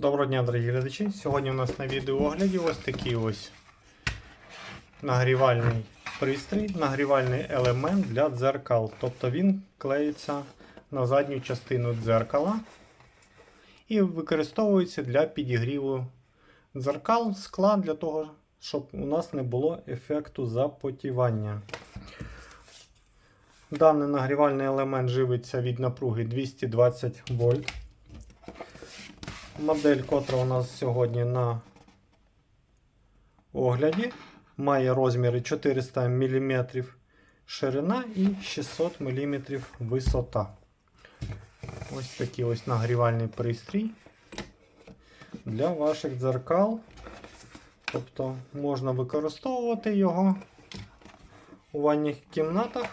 Доброго дня, дорогі глядачі. Сьогодні у нас на відеоогляді ось такий ось нагрівальний пристрій, нагрівальний елемент для дзеркал. Тобто він клеїться на задню частину дзеркала і використовується для підігріву дзеркал, скла для того, щоб у нас не було ефекту запотівання. Даний нагрівальний елемент живиться від напруги 220 вольт. Модель, котра у нас сьогодні на огляді, має розміри 400 мм ширина і 600 мм висота. Ось такий ось нагрівальний пристрій для ваших дзеркал. Тобто можна використовувати його у ванних кімнатах.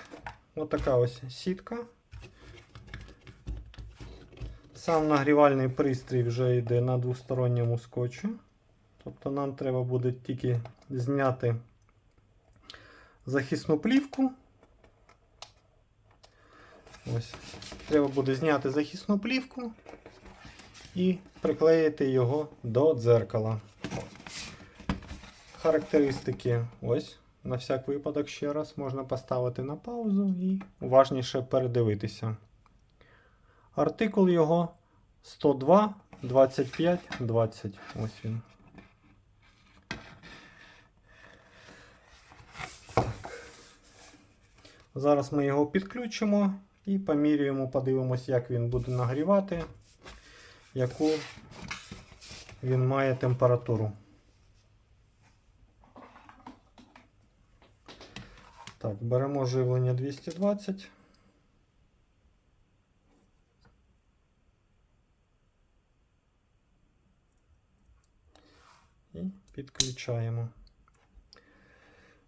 Ось така ось сітка. Сам нагрівальний пристрій вже йде на двосторонньому скотчі. Тобто нам треба буде тільки зняти захисну плівку. Ось. Треба буде зняти захисну плівку і приклеїти його до дзеркала. Характеристики ось. На всяк випадок ще раз можна поставити на паузу і уважніше передивитися. Артикул його 102 25 20. Ось він. Так. Зараз ми його підключимо і поміряємо, подивимось, як він буде нагрівати, яку він має температуру. Так, беремо живлення 220. І підключаємо.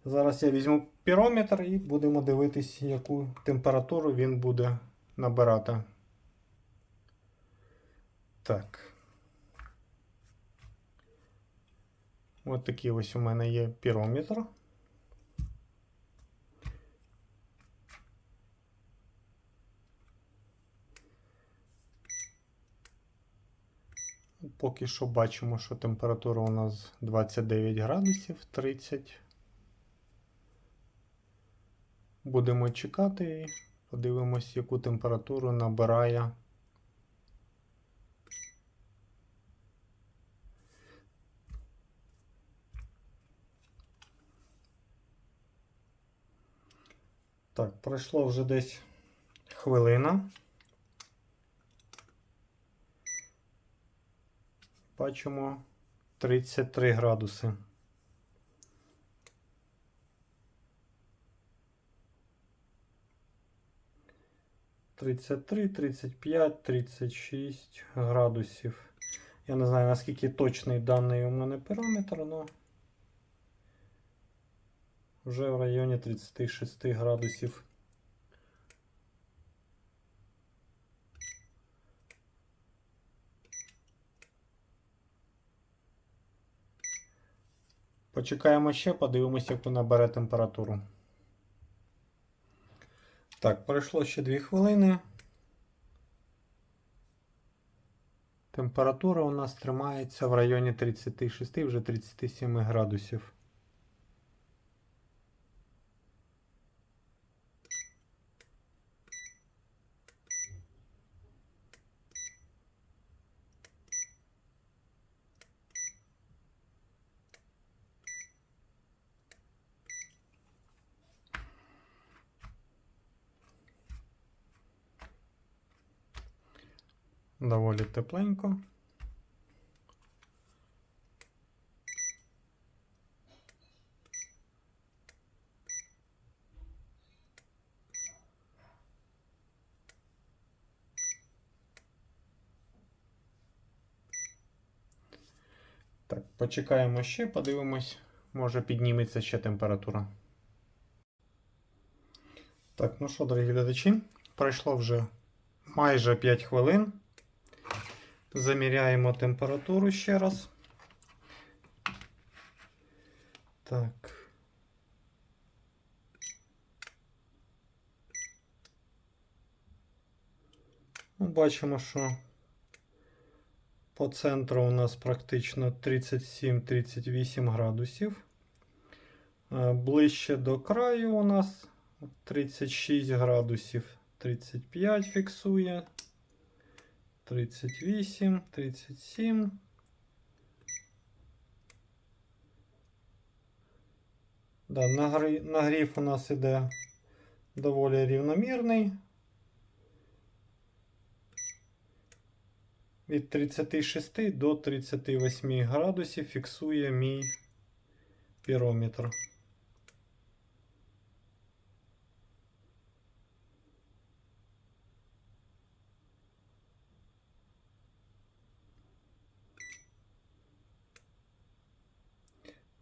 Зараз я візьму пірометр і будемо дивитись, яку температуру він буде набирати. Так. Ось такий ось у мене є пірометр. Поки що бачимо, що температура у нас 29 градусів 30. Будемо чекати і подивимось, яку температуру набирає. Так, пройшло вже десь хвилина. Бачимо 33 градуси. Тридцять три, тридцять п'ять, тридцять шість градусів. Я не знаю, наскільки точний даний у мене параметр, але вже в районі 36 градусів. Почекаємо ще, подивимося, як вона бере температуру. Так, пройшло ще 2 хвилини. Температура у нас тримається в районі 36, вже 37 градусів. Доволі тепленько. Так, почекаємо ще, подивимось, може підніметься ще температура. Так, ну що, дорогі глядачі, пройшло вже майже 5 хвилин. Заміряємо температуру ще раз. Так. Ну, бачимо, що По центру у нас практично 37-38 градусів. Е, Ближче до краю у нас 36 градусів, 35 фіксує, 38, 37. Да, нагрі- нагрів у нас іде доволі рівномірний. Від 36 до 38 градусів фіксує мій пірометр.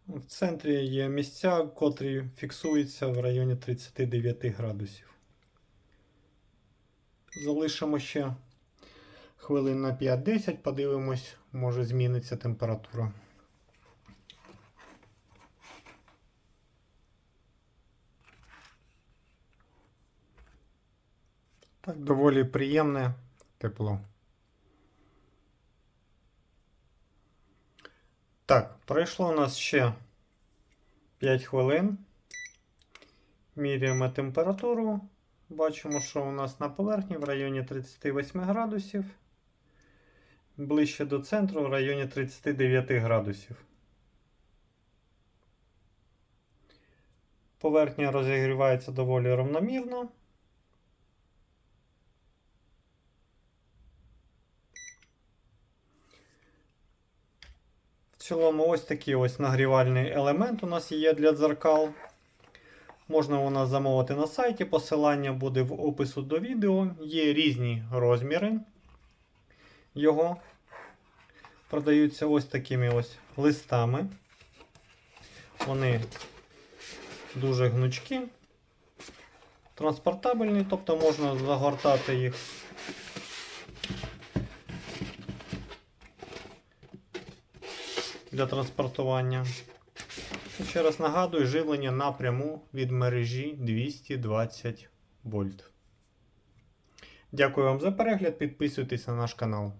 В центрі є місця, котрі фіксуються в районі 39 градусів. Залишимо ще хвилин на 5-10, подивимось, може зміниться температура. Так, доволі приємне тепло. Так, пройшло у нас ще 5 хвилин. Міряємо температуру. Бачимо, що у нас на поверхні в районі 38 градусів. Ближче до центру в районі 39 градусів. Поверхня розігрівається доволі равномірно. Цілому ось такий ось нагрівальний елемент у нас є для дзеркал. Можна у нас замовити на сайті, посилання буде в опису до відео. Є різні розміри його. Продаються ось такими ось листами. Вони дуже гнучкі, транспортабельні, тобто можна загортати їх. Для транспортування. І Ще раз нагадую, живлення напряму від мережі 220 вольт. Дякую вам за перегляд. Підписуйтесь на наш канал.